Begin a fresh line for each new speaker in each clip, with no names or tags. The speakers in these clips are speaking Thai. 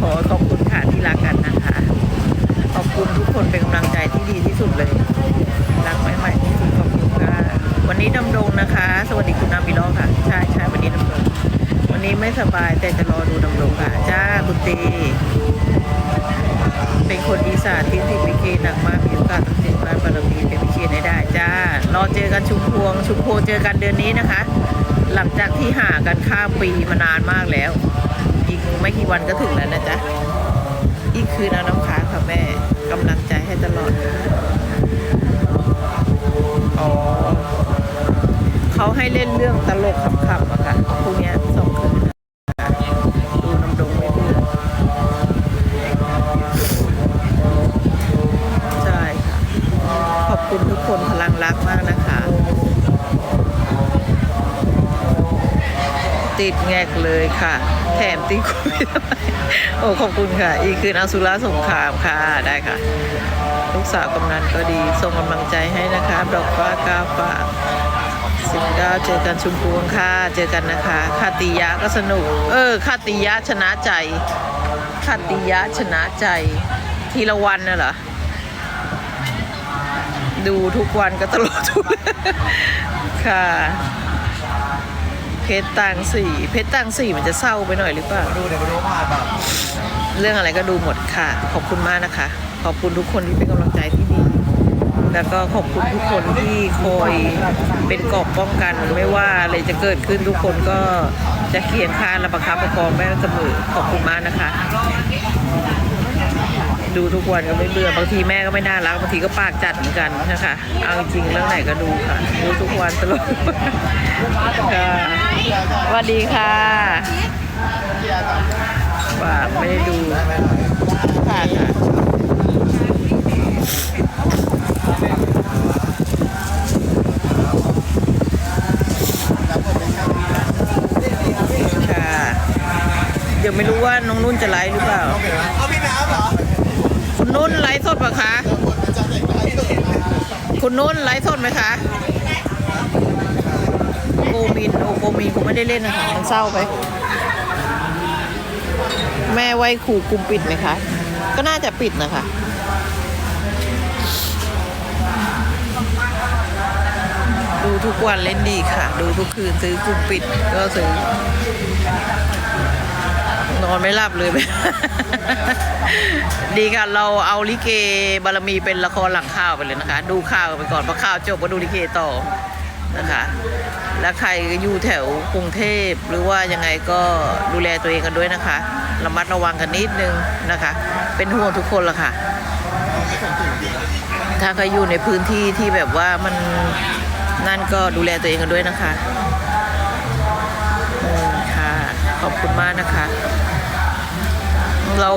ขอขอบคุณค่ะที่รักกันนะคะ ขอบคุณทุกคนเป็นกำลังใจที่ดีที่สุดเลย รักใหม่ๆที่สุดขอบคุณค่ะวันนี้ดำรงนะคะ สวัสดีคุณนาบิโลค่ะ ใช่ใช่วันนี้ดำรง วันนี้ไม่สบายแต่จะรอดูดำรงค่ะ จ้าคุณตี เป็นคนอีสานที่ติดพิเคหนักมากมีโอกาสต้องติดบ้านบารมีเป็นพิเคให้ได้ จ้ารอเจอกันชุมพวง ชุมพวงเจอกันเดือนนี้นะคะ หลังจากที่ห่างกันข้ามปีมานานมากแล้ว ไม่กี่วันก็ถึงแล้วนะจ๊ะ อีกคืนเอาน้ำค้างค่ะแม่กำลังใจให้ตลอดอ๋อเขาให้เล่นเรื่องตลกขำๆอะค่ะพวกเนี้ยสองคืนดูน้ำดงไม่เบื่อใช่ค่ะ ขอบคุณทุกคนพลังรักมากนะคะติดแงกเลยค่ะ แถมติดโควิดด้วยโอ้ขอบคุณค่ะ อีกคืนอสุราสงครามค่ะได้ค่ะ ลูกสาวกำนันก็ดีส่งกำลังใจให้นะคะ ดอกฟ้ากาฝากสิบเก้าเจอกันชุมพวงค่ะเจอกันนะคะคาติยะก็สนุก เออคาติยะชนะใจคาติยะชนะใจทีละวันน่ะเหรอดูทุกวันก็ตลอดทุกค่ะ เพชรต่างสีเพชรต่างสีมันจะเศร้าไปหน่อยหรือเปล่า
ดูเดี๋ยวไปดูผ่านแบบ
เรื่องอะไรก็ดูหมดค่ะ ขอบคุณมากนะคะ ขอบคุณทุกคนที่เป็นกำลังใจที่ดี แล้วก็ขอบคุณทุกคนที่คอยเป็นกรอบป้องกัน ไม่ว่าอะไรจะเกิดขึ้นทุกคนก็จะเคียงข้างและประคับประคองแม่เสมอขอบคุณมากนะคะ ดูทุกวันก็ไม่เบื่อบางทีแม่ก็ไม่น่ารักบางทีก็ปากจัดเหมือนกันนะคะเอาจริงเรื่องไหนก็ดูค่ะ ดูทุกวันตลอดค่ะสวัสดีค่ะฝากไม่ได้ดูค่ะค่ะค่ะเดี๋ยวไม่รู้ว่าน้องนุ่นจะไลฟ์หรือเปล่า
เอาพี่น้ำเหรอ
คุณนุ่นไลฟ์สดปะคะ คุณนุ่นไลฟ์สดไหมคะ โกมิน โอโกมินผมไม่ได้เล่นนะคะมันเศร้าไป แม่ไว้ขู่กลุ่มปิดไหมคะ ก็น่าจะปิดนะคะดูทุกวันเล่นดีค่ะ ดูทุกคืนซื้อกลุ่มปิดก็ซื้อนอนไม่หลับเลย ดีค่ะ เราเอาลิเกบารมีเป็นละครหลังข่าวไปเลยนะคะ ดูข่าวกันไปก่อนพอข่าวจบก็ดูลิเกต่อนะคะ แล้วใครอยู่แถวกรุงเทพหรือว่ายังไงก็ดูแลตัวเองกันด้วยนะคะระมัดระวังกันนิดนึงนะคะ เป็นห่วงทุกคนละค่ะ ถ้าใครอยู่ในพื้นที่ที่แบบว่ามันนั่นก็ดูแลตัวเองกันด้วยนะคะอืมค่ะ ขอบคุณมากนะคะ เรา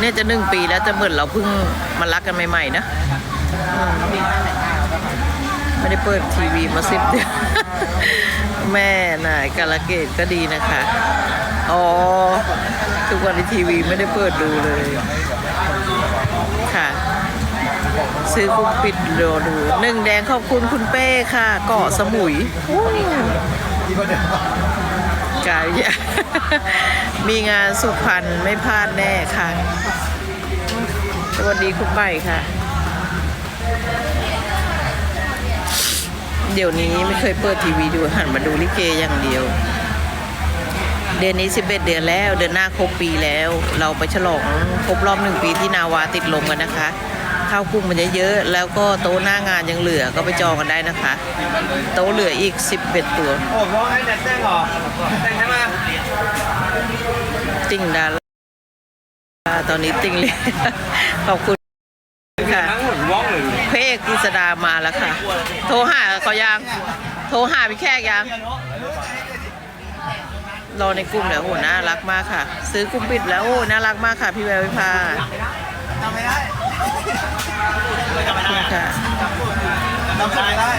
เนี่ยจะหนึ่งปีแล้วจะเหมือนเราเพิ่งมารักกันใหม่ๆนะอืมไม่ได้เปิดทีวีมาสิบเดือนแม่น่ะกาลเกตก็ดีนะคะ อ๋อ ทุกวันในทีวีไม่ได้เปิดดูเลย ค่ะ ซื้อคุกปิดรอดูหนึ่งแดงขอบคุณคุณเป้ค่ะเกาะสมุยอู้
ที่ก็เดี๋ยว
กาย มีงานสุพรรณไม่พลาดแน่ค่ะ สวัสดีคุณใหม่ค่ะ เดี๋ยวนี้ไม่เคยเปิดทีวีดูหันมาดูลิเกอย่างเดียว เดือนนี้ 11 เดือนแล้ว เดือนหน้าครบปีแล้ว เราไปฉลองครบรอบหนึ่งปีที่นาวาติดลมกันนะคะ ข้าวกุ้งมันเยอะแล้วก็โต๊ะหน้างานยังเหลือก็ไปจองกันได้นะคะ โต๊ะเหลืออีก11ตัว
โอ้ร้องให้แนทแต่งหรอแต่งใช่ไหม
ติ่งดาราตอนนี้ติ่งเลยขอบคุณค่ะ
ทั้งหมดร้องหรือ
พระเอกกฤษดามาแล้วค่ะ โทรหาเขายังโทรหาพี่แขกยังรอในกลุ่มเนี่ยโอ้โหน่ารักมากค่ะ ซื้อกลุ่มปิดแล้วโอ้น่ารักมากค่ะ พี่แวววิภา
จำไม่ได้
คุณค่ะ
จำไม่ได้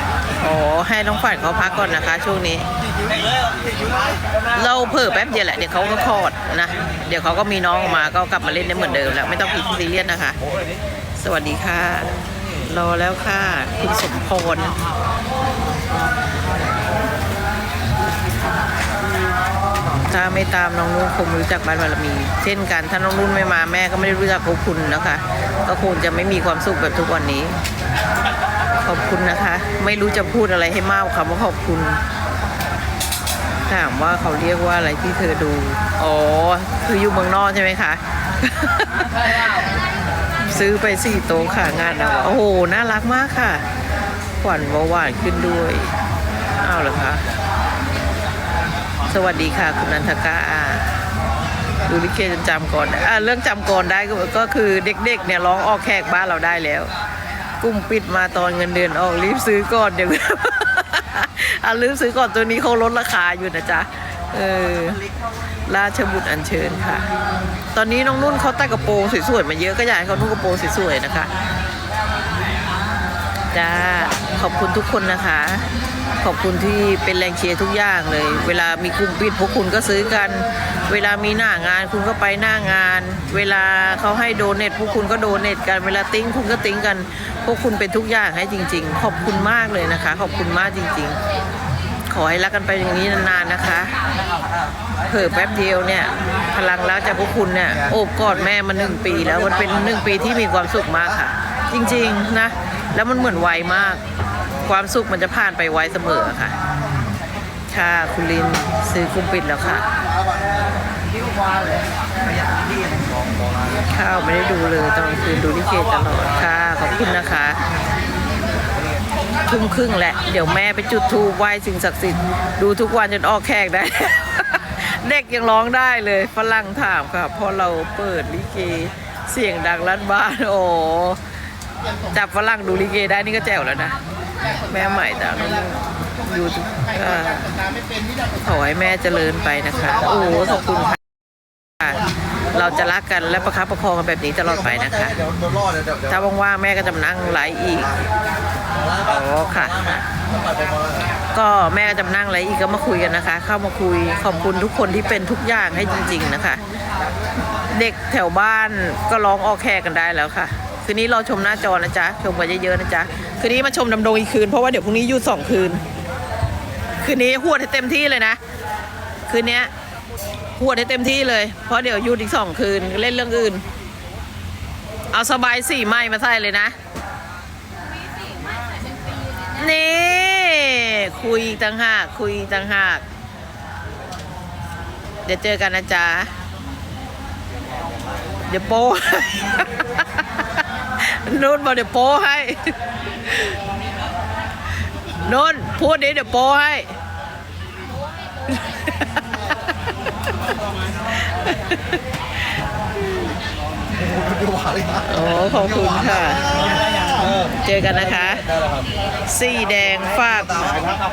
อ๋อให้น้องฝันเขาพักก่อนนะคะ ช่วงนี้
เรา
เพิ่แป๊บเดียวแหละเดี๋ยวเขาก็คลอดนะ เดี๋ยวเขาก็มีน้องออกมาก็กลับมาเล่นได้เหมือนเดิมแล้ว ไม่ต้องผิดซีเรียสนะคะ สวัสดีค่ะ รอแล้วค่ะ คุณสมพรถ้าไม่ตามน้องนุ่นคงไม่รู้จักบ้านบารมี เช่นกันถ้าน้องนุ่นไม่มาแม่ก็ไม่ได้รู้จักพวกคุณแล้วค่ะ ก็คงจะไม่มีความสุขแบบทุกวันนี้ ขอบคุณนะคะ ไม่รู้จะพูดอะไรให้มากกว่าคำว่าขอบคุณถามว่าเขาเรียกว่าอะไรที่เธอดู อ๋อ คืออยู่เมืองนอกใช่ไหมคะ ซื้อไปสี่โต๊ะค่ะงานนะโอ้โห น่ารักมากค่ะ ขวัญเบาหวานขึ้นด้วย อ้าวเหรอคะ สวัสดีค่ะ คุณนันทกา ดูลิเกจนจำก่อนอะเรื่องจำก่อนได้ก็ก็คือเด็กๆเนี่ยร้องออกแขกบ้านเราได้แล้วกลุ่มปิดมาตอนเงินเดือนออกรีบซื้อก่อนเดี๋ยวอะรีบซื้อก่อนตัวนี้เขาลดราคาอยู่นะจ๊ะเออราชบุตรอัญเชิญค่ะ ตอนนี้น้องนุ่นเขาใต้กระโปรงสวยๆมาเยอะก็อยากให้เขานุ่งกระโปรงสวยๆนะคะจ้าขอบคุณทุกคนนะคะ ขอบคุณที่เป็นแรงเชียร์ทุกอย่างเลย เวลามีกลุ่มปิดพวกคุณก็ซื้อกัน เวลามีหน้างานคุณก็ไปหน้างาน เวลาเขาให้โดเนทพวกคุณก็โดเนทกันเวลาติ้งคุณก็ติ้งกัน พวกคุณเป็นทุกอย่างให้จริง ๆ ขอบคุณมากเลยนะคะ ขอบคุณมากจริง ๆ ขอให้รักกันไปอย่างนี้นานๆนะคะเผิ่แป๊บเดียวเนี่ย พลังรักจากพวกคุณเนี่ยโอบกอดแม่มาหนึ่งปีแล้วมันเป็นหนึ่งปีที่มีความสุขมากค่ะ จริงๆนะ แล้วมันเหมือนไวมาก ความสุขมันจะผ่านไปไวเสมอค่ะ ค่ะคุณลินซื้อคุมปิดแล้วค่ะ ข้าวไม่ได้ดูเลยตอนกลางคืนดูลิเกตลอดค่ะ ขอบคุณนะคะทุ่มครึ่งแหละ เดี๋ยวแม่ไปจุดธูปไหว้สิ่งศักดิ์สิทธิ์ดูทุกวันจนออกแขกได้ เด็กยังร้องได้เลยฝรั่งถามค่ะพราะเราเปิดลิเกเสียงดังลั่นบ้านโอ้จับฝรั่งดูลิเกได้นี่ก็แจ๋วแล้วนะ แม่ใหม่ดังอยู่อ่าขอให้แม่เจริญไปนะคะ โอ้ขอบคุณค่ะเราจะรักกันและประคับประคองกันแบบนี้ตลอดไปนะคะ
เดี๋ยวเดี๋ยวรอเดี๋ยวเดี๋ยวเดี๋ยว
ถ้าว่างๆแม่ก็จะนั่งไลฟ์อีก อ๋อค่ะ ก็แม่ก็จะนั่งไลฟ์อีกก็มาคุยกันนะคะ เข้ามาคุยขอบคุณทุกคนที่เป็นทุกอย่างให้จริง ๆนะคะ เด็กแถวบ้านก็ร้องออแขกกันได้แล้วค่ะ คืนนี้เราชมหน้าจอนะจ๊ะ ชมกันเยอะๆนะจ๊ะ คืนนี้มาชมดำดงอีกคืน เพราะว่าเดี๋ยวพรุ่งนี้หยุดสองคืน คืนนี้หวดให้เต็มที่เลยนะ คืนเนี้ยหวดให้เต็มที่เลย เพราะเดี๋ยวหยุดอีกสองคืนเล่นเรื่องอื่น เอาสบายสี่ไม้มาใส่เลยนะ นี่ คุยต่างหากคุยต่างหาก เดี๋ยวเจอกันนะจ๊ะเดี๋ยวโป้ นุ่นบอกเดี๋ยวโป้ให้นุ่นพูดดิเดี๋ยวโป้ให้ โอ้ขอบคุณค่ะ
เจ
อกันนะคะ สีแดงฝาก
ตา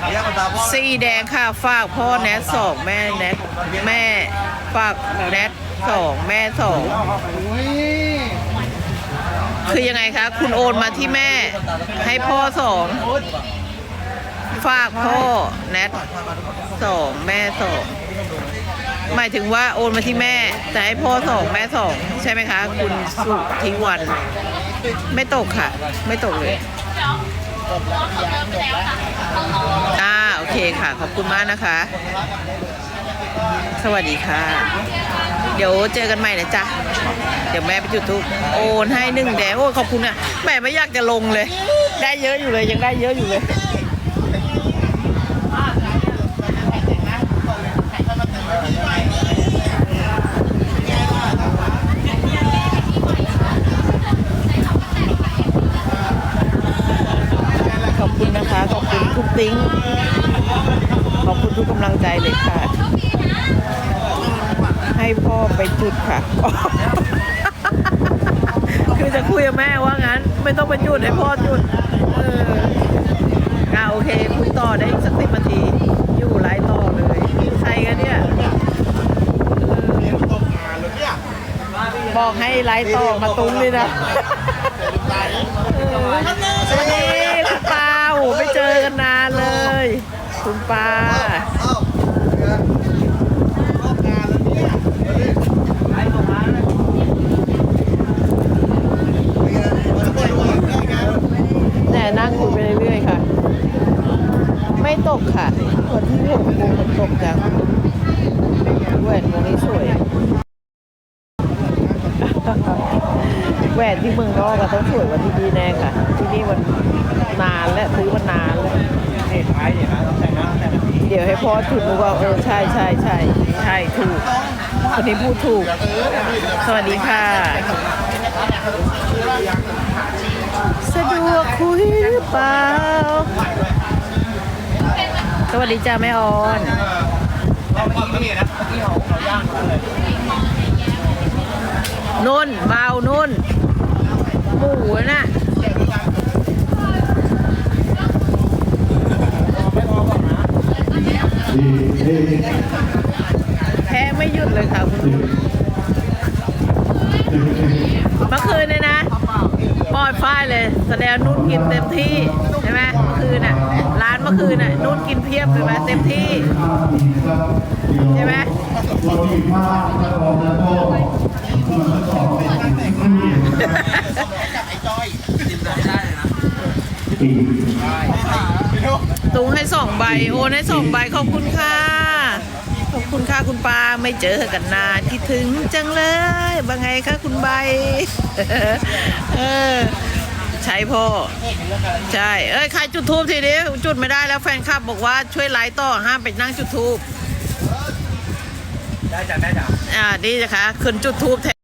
เรียกตาพ่อ
สีแดงค่ะฝากพ่อแนทสองแม่แนทแม่ฝากแนทสองแม่สอง คือยังไงคะ คุณโอนมาที่แม่ ให้พ่อสองฝากพ่อแนทสองแม่สองหมายถึงว่าโอนมาที่แม่ แต่ให้พ่อสองแม่สองใช่ไหมคะ คุณสุธิวัน ไม่ตกค่ะ ไม่ตกเลยอ่าโอเคค่ะ ขอบคุณมากนะคะ สวัสดีค่ะ เดี๋ยวเจอกันใหม่นะจ๊ะ ดี๋ยวแม่ไปจุดทุกโอนให้หนึ่งแดงโอ้ขอบคุณอะแม่ไม่อยากจะลงเลย ได้เยอะอยู่เลยยังได้เยอะอยู่เลยขอบคุณนะคะ ขอบคุณทุกติ้งขอบคุณทุกกำลังใจเลยค่ะ ให้พ่อไปจุดค่ะ กับแม่ว่างั้น ไม่ต้องไปจุดให้พ่อจุด เอออ่าโอเคคุยต่อได้อีกสักสิบนาที อยู่ไลฟ์ต่อเลยใครกันเนี่ยบอกให้ไลฟ์ต่อมาตุ้งเลยนะเออสวัสดีคุณป้าโอ้ไม่เจอกันนานเลย คุณป้า
เอ้าเนี่ยรอบงานแล้วเนี่ยไอ้ส่งมาเลยเป็นไงมันไม่รู้ว่าได้ไง
แต่นั่งคุยไปเรื่อยๆค่ะ ไม่ตกค่ะวันที่หกโมงมันตกจัง แหวนที่เมืองนอกก็ต้องสวยกว่าที่นี่แน่ค่ะ ที่นี่มันนานแล้วซื้อมานานแล้ว
นี่ท้ายเนี่ยนะต้องแต่งหน้าต้องแต่งแบบนี้
เดี๋ยวให้พ่อถูกรู้ว่าเออใช่ใช่ใช่ใช่ถูกคนนี้พูดถูก สวัสดีค่ะ สะดวกคุยหรือเปล่า สวัส ดีจ้าแม่ออน
ราเมื่อกี้นะเมื่อกี้เขาเขาย่างเลย
นุ่นเบานุ่นหมูน่ะแพ้ไม่หยุดเลยค่ะคุณเมื่อคืนเนี่ยนะปอดฝ้ายเลย แสดงนุ่นกินเต็มที่ ใช่ไหมเมื่อคืนน่ะ เมื่อคืนน่ะนุ่นกินเพียบเลยไหมเต็มที่ใช่ไหมตุงให้สองใบโอนให้สองใบขอบคุณค่ะ ขอบคุณค่ะคุณปาไม่เจอกันนานคิดถึงจังเลยว่าไงคะคุณใบ เออ ใช่พ่อ ใช่ เอ้ยใครจุดทูบทีนี้จุดไม่ได้แล้วแฟนคลับบอกว่าช่วยไลฟ์ต่อห้ามไปนั่งจุดทูบ
ได้จ้ะได้จ้ะ
อ่านี่นะคะขึ้นจุดทูบแทน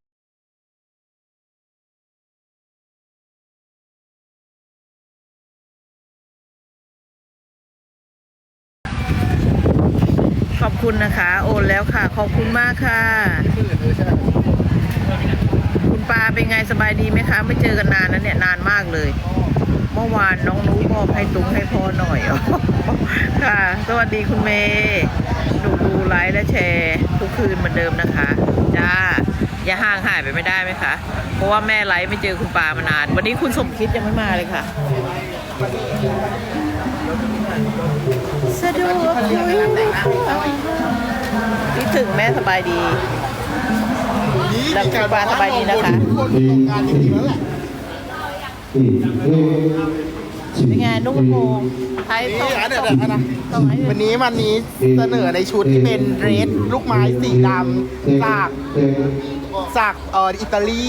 ขอบคุณนะคะ โอนแล้วค่ะ ขอบคุณมากค่ะ คุณปาเป็นไงสบายดีไหมคะ ไม่เจอกันนานแล้วเนี่ยนานมากเลย เมื่อวานน้องนุ้มอบให้ตุ้งให้พ่อหน่อยค่ะ สวัสดีคุณเมย์หนูดูไลฟ์และแชร์ทุกคืนเหมือนเดิมนะคะ จ้า อย่าห่างหายไปไม่ได้ไหมคะ เพราะว่าแม่ไลฟ์ไม่เจอคุณปามานาน วันนี้คุณสมคิดยังไม่มาเลยค่ะสะดวกคุยคิดถึงแม่สบายดี แล้วคุณปาสบายดีนะคะ
งานจริงๆแล้วแหละ
เป็นไงนุ่งกระโปรงไทย
นี่
ต้อง
อันเดี๋ยว
ต้อง
เดี๋ยวนะ
ต้องให้
วันนี้วันนี้เสนอในชุดที่เป็นเดรสลูกไม้สีดำจากจากเอ่ออิตาลี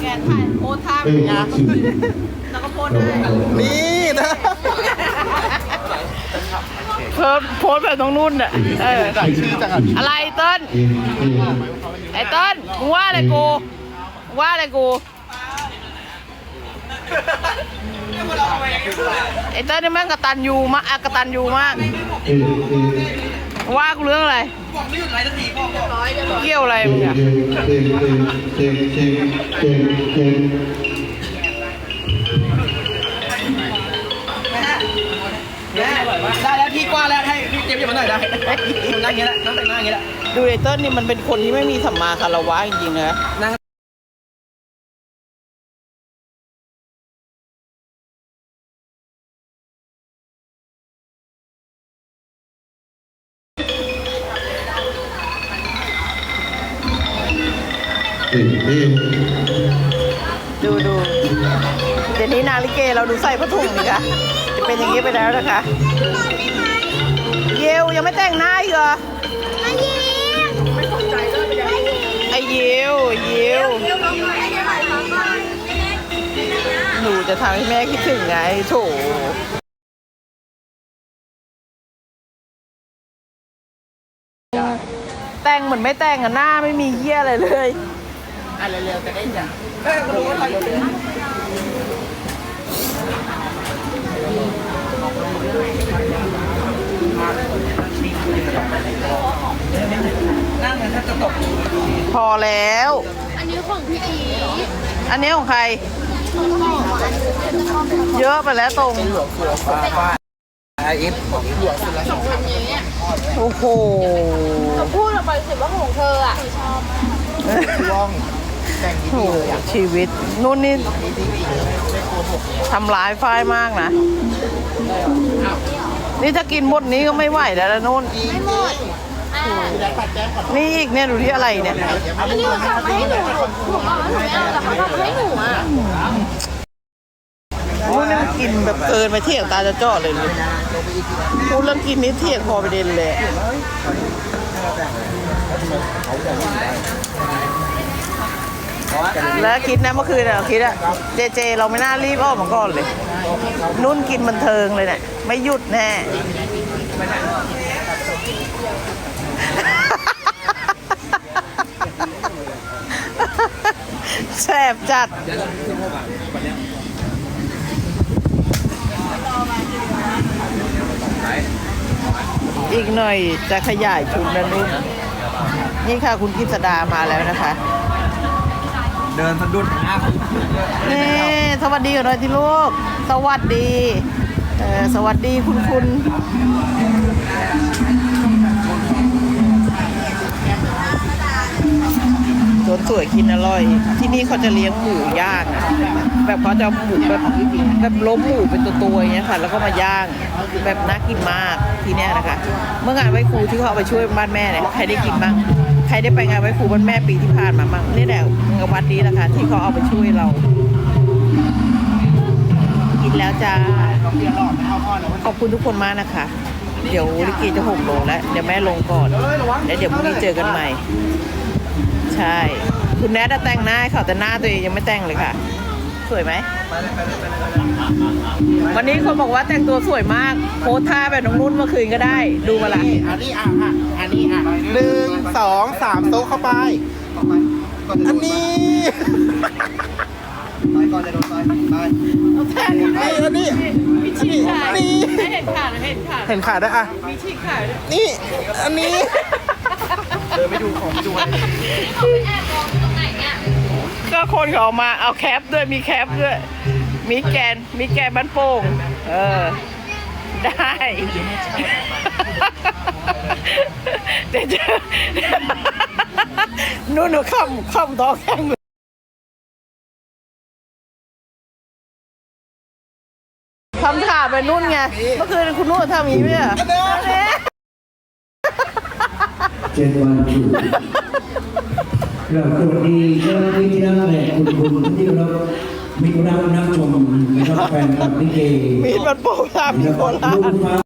แกนถ่ายโพสท่าเป็นไงแล้วก็โพสได้
นี่
พิ่มโพสแบบน้องนุ่นอะเออ
ใส่ชื่อจากอัน
อะไรเติ้ลไอ้เติ้ลมึงว่าอะไรกูมึงว่าอะไรกูไอ้เติ้ลนี่แม่งกระตันยูมากอะกระตันยูมากว่ากูเรื่องอะไรเกี่ยวอะไรมึงอะ
ได้แล้วพี่กว้างแล้วให้พี่เจมส์มาหน่อยได้นั่งอย่างนี้แหละนั่งแต่งหน้าอย่างนี้แหละ
ดูไอเติ้ลนี่มันเป็นคนที่ไม่มีสัมมาคารวะจริงๆนะ แต่งเหมือนไม่แต่งอะหน้าไม่มีเยี่ยอะไรเลย
อะไรเร็วจะได้จ้ะเออรู้ว่าอะไรอยู่นั่งถ้าจะตก
พอแล้ว
อันนี้ของพี่อี
อันนี้ของใคร
ของหมออันนี้เป็นชอบ
เยอะไปแล้วตรง
ไอเอฟของหลวงเสือ
สองคนนี้อะ
โอ้โห
พูดออกไปสิว่าของเธออะชอบ
ร่องแต่ง
โอ้
ดี
โห
ๆเลยอะ
ชีวิตนู่นนี่
นี่จริงๆไม่โกหก
ทำร้ายฝ้ายมากนะ นี่ถ้ากินหมดนี้ก็ไม่ไหวแล้วนะนู่น
ไม่หมดอ่า
ได้ปัดแจ้งก่อน
นี่อีกเนี่ยดูที่อะไรเนี่ย
อันนี้เขาสั่งมาให้หนูหนูบอกว่าหนูไม่เอาแต่เขาทำให้หนูอะ
นู่นนี่มัน กินแบบเกินไปเที่ยงตาจะจาะเลยเลยพูดเรื่องกินนี่เที่ยงพอไปเด็นเลยแล้วคิดนะเมื่อคืนอะคิดอะเจเจ เราไม่น่ารีบออกมาก่อนเลย นุ่นกินบันเทิงเลยเนี่ยไม่หยุดแน่แสบจัด อีกหน่อยจะขยายชุดนะนุ่นนี่ค่ะคุณกิษดามาแล้วนะคะ
เดินสะดุดหน้า
นี่สวัสดีกันหน่อยที่ลูก สวัสดีเออสวัสดีคุณคุณสวนสวยกินอร่อย ที่นี่เขาจะเลี้ยงหมูย่างอะ แบบเขาจะหมูแบบแบบล้มหมูเป็นตัวๆอย่างเงี้ยค่ะ แล้วก็มาย่างแบบน่ากินมากที่เนี้ยนะคะ เมื่องานไหว้ครูที่เขาเอาไปช่วยบ้านแม่เนี่ยใครได้กินบ้างใครได้ไปงานไหว้ครูบ้านแม่ปีที่ผ่านมาบ้างนี่แหละงวัดนี้นะคะ ที่เขาเอาไปช่วยเรา กินแล้วจ้าขอบคุณทุกคนมากนะคะ เดี๋ยวลิเกจะหกโมงแล้วเดี๋ยวแม่ลงก่อนแล้วเดี๋ยวพรุ่งนี้เจอกันใหม่ ใช่ คุณแนทอะแต่งหน้าเขาแต่หน้าตัวเองยังไม่แต่งเลยค่ะ วยไหม วันนี้คนบอกว่าแต่งตัวสวยมาก โพสท่าแบบน้องนุ่นเมื่อคืนก็ได้ ดูมาละ
นี่อันนี้อะอะอันนี้อะหนึ่งสองสามโต๊ะเข้าไป อันนี้
ไปก่อนจะโดนไปไป
นี่อันนี้นี่นี่
เห็นขาเห็นขา
เห็นขาด้วยอะ
มีชีขา
นี่อันนี้
เดินไม่ดูของไม่ดูอะไร
ก็คนเขาเอามาเอาแคปด้วยมีแคปด้วย มีแกนมีแกนบ้านโป่งเออ ได้ เดี๋ยวจะนู่นหนูคำคำท้องแข็งคำถาไปนุ่นไง เมื่อคืนคุณนุ่นทำอย่างนี้ไหมอะ
เจ็ดวันอยู่ เราสวัสดีเจ้าหน้าที่ที่นั่งและคุณคุณที่เรามีคุณนักนักชมนะครับแฟนคลับลิเก
มีดมันโป่งตามมี
นะ
โค
ครับ
รา
ลู
ช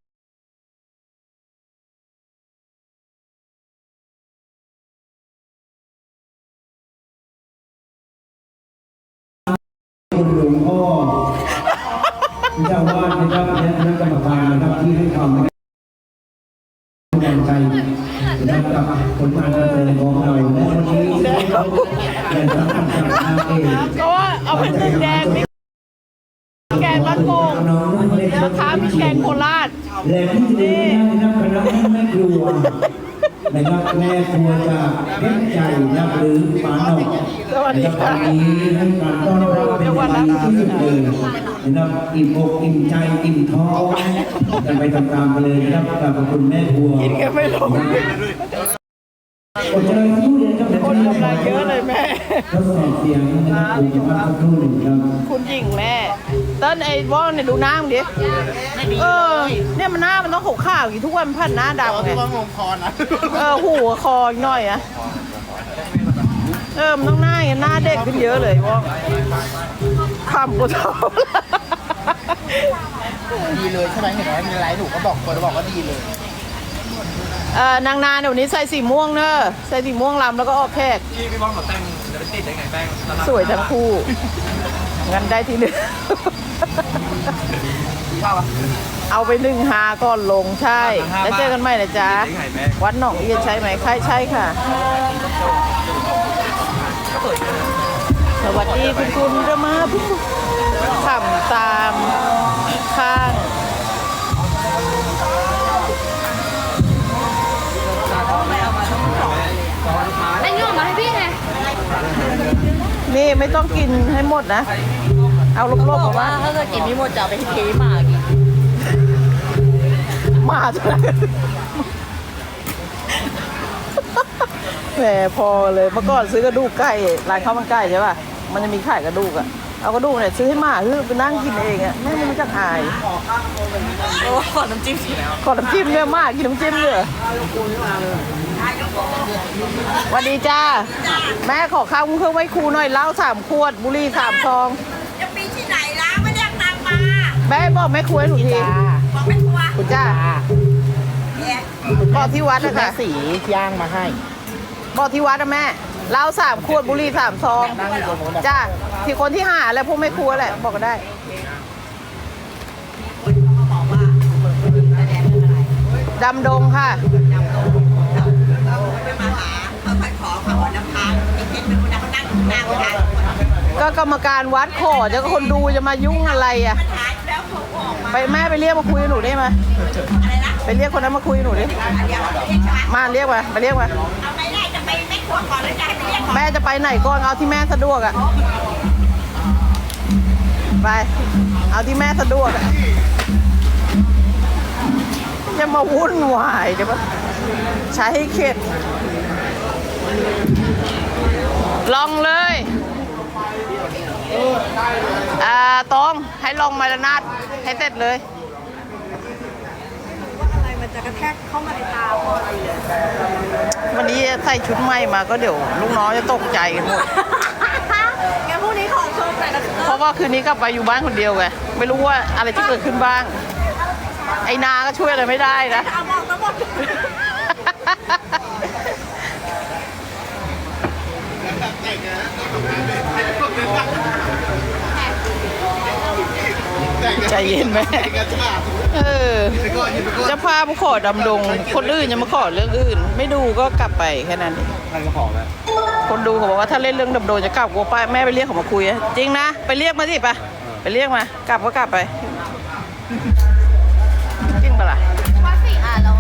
และที่จะได้นะครับคณะแม่ครัวนะครับแม่ครัวจากเพชรใจนะครับหรือปาหนอก
สวัสดี
นะค
ค่ะ
รับวันนี้ให้การต้อนรับเป็นอย่างดีที่สุดเลยนะครับอิ่มอกอิ่มใจอิ่มท้องกันไปตามๆกันเลยนะครับกับคุณแม่ครัว
กินกันไม่ลง
อดใจสู้เลยครับ
คนกำลังเยอะเลยแม่
ทดสอบเสียงนะครับคุณจะมาสักครู่หนึ่งครับ
คุณหญิงแม่ เต้นไอ้วอนเนี่ยดูหน้ามันดิเออ เนี่ยมันหน้ามันต้องขาวขาวๆอย่างนี้ทุกวันมันพันหน้าดำไง
ว่างงคอนะ
เออหูกับคออีกหน่อยอะเออมันต้องหน้าอย่างนี้หน้าเด็กขึ้นเยอะเลยวอนคำกูชอบ
ดีเลยใช่ไหมเห็นไหมมีไลฟ์หนูก็บอกคนบอกว่าดีเลย
เออนางนานเดี๋ยวนี้ใส่สีม่วงเนอะใส่สีม่วงลำแล้วก็ออกแขก
พี่พี่บ้องเขาแต่งจะไปติดได้ไงแป้ง
สวยทั้งคู่งั้นได้ที่หนึ่ง เอาไปหนึ่งหาก่อนลงใช่แล้วเจอกันใหม่นะจ๊ะ
ได้ไงแป้ง
วัดหนองเอียนใช่ไหมใช่ใช่ค่ะสวัสดีคุณคุณจะมาพี่ขำตามข้าง
ได้เงินมาให้พี่ไง
นี่ไม่ต้องกินให้หมดนะ เอาลบๆออกมา
ถ้าเกิดกินไม่หมดจะเอาไปให้หมากิน
มาจ้ะแหมพอเลยเมื่อก่อนซื้อกระดูกไก่ร้านข้าวมันไก่ใช่ป่ะมันจะมีขายกระดูกอะเอากระดูกเนี่ยซื้อให้หมาคือไปนั่งกินเองอะแม่ไม่รู้จักอาย
โอ้ขอน้ำจิ้ม
ขอน้ำจิ้มเนี่ยหมากินน้ำจิ้มเลยสวัสดีจ้าแม่ขอข้าวเครื่องไว้ครูหน่อยเหล้าสามขวดบุหรี่สามซอง แม่บอกแม่ครูให้หนูที
บอกไม่ทัวร์
คุณจ้า
เนี่ย
บอกที่วัด
ชุด
นะ
แม่
คะ
สีย่างมาให้
บอกที่วัดนะแม่เหล้าสามขวดบุหรี่สามซองจ้าที่คนที่หาแล้วพวกไม่ครัวแหละบอกก็ได้ดำดงค่ะ
ไปมาหาเขาไปขอเขาเอาน้ำค้างไอ้เจ็ดเป็นคนนั้นเขานั่งอยู่หน้าประธาน
ก็กรรมการวัดขอจะก็คนดูจะมายุ่งอะไรอะ
ประ
ไปแม่ไปเรียกมาคุยกับหนูได้ไหม
อะไรนะ
ไปเรียกคนนั้นมาคุยกับหนูดิ
เดี๋ยวเรียกใช่ไหม
มาเรียกมาไปเรียกมา
เอาไม่ได้จะไปไม่ครัวก่อนแล้วจะให้ไปเรียกก่อน
แม่จะไปไหนก่อนเอาที่แม่สะดวกอะไปเอาที่แม่สะดวกอะจะมาวุ่นวายเดี๋ยวปะใช้ให้เข็ดลองเลย อ่าตองให้ลองมาละนาดให้เสร็จเลย
อะไรมันจะกระแทกเข้ามาในตาพอดีเลย
วันนี้ใส่ชุดใหม่มาก็เดี๋ยวลูกน้องจะตกใจกันหมด
งั้นพรุ่งนี้ขอชมหน่อยนะ
เพราะว่าคืนนี้กลับไปอยู่บ้านคนเดียวไงไม่รู้ว่าอะไรจะเกิดขึ้นบ้าง ไอ้นาก็ช่วยอะไรไม่ได้นะ
เอาบอกต้องบอก
ใจเย็นไหมเออจะพามาขอดำดง คนอื่นจะมาขอเรื่องอื่น ไม่ดูก็กลับไปแค่นั้นเอง
ใครมาขอแล้ว
คนดูเขาบอกว่าถ้าเล่นเรื่องดำดงจะกลับกูไปแม่ไปเรียกเขามาคุยอะจริงนะ ไปเรียกมาสิปะไปเรียกมากลับก็กลับไปจริงปะล่ะ
ว่าสี่อ่านแล้ว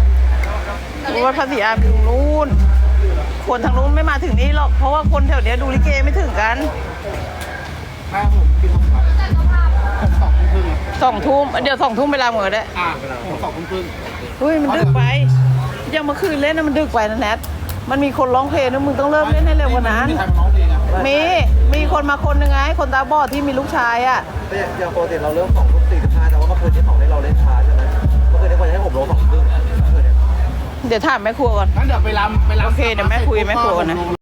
รู้ว่าภาษีอาอยู่นู้นคนทางนู้นไม่มาถึงนี่หรอกเพราะว่าคนแถวเนี้ยดูลิเกไม่ถึงกัน
แม่ผมกินของ
สองทุ่มเดี๋ยวสองทุ่มไปลาเหมือนได้
อะผมสองทุ่มครึ่ง
เฮ้ยมันดึกไป ยังเมื่อคืนเล่นนะมันดึกไปนะแนทมันมีคนร้องเพลงนะมึงต้องเริ่มเล่นให้เร็วกว่านั้น
มีใครมาร้องเพลงอะ
มีมีคนมาคนหนึ่งไง คนตาบอดที่มีลูกชายอะ
อย่างปกติเราเริ่มสองทุ่มสี่สิบห้าแต่ว่าเมื่อคืนที่ของให้เราเล่นช้าใช่ไหมเมื่อคืนที่คนให้ผมลงสองครึ่งเมื่อคืนเนี่ย
เดี๋ยวถามแม่ครัวก่อน
งั้นเดี๋ยวไปรำไปรำ
โอเคเดี๋ยวแม่คุยแม่ครัวนะ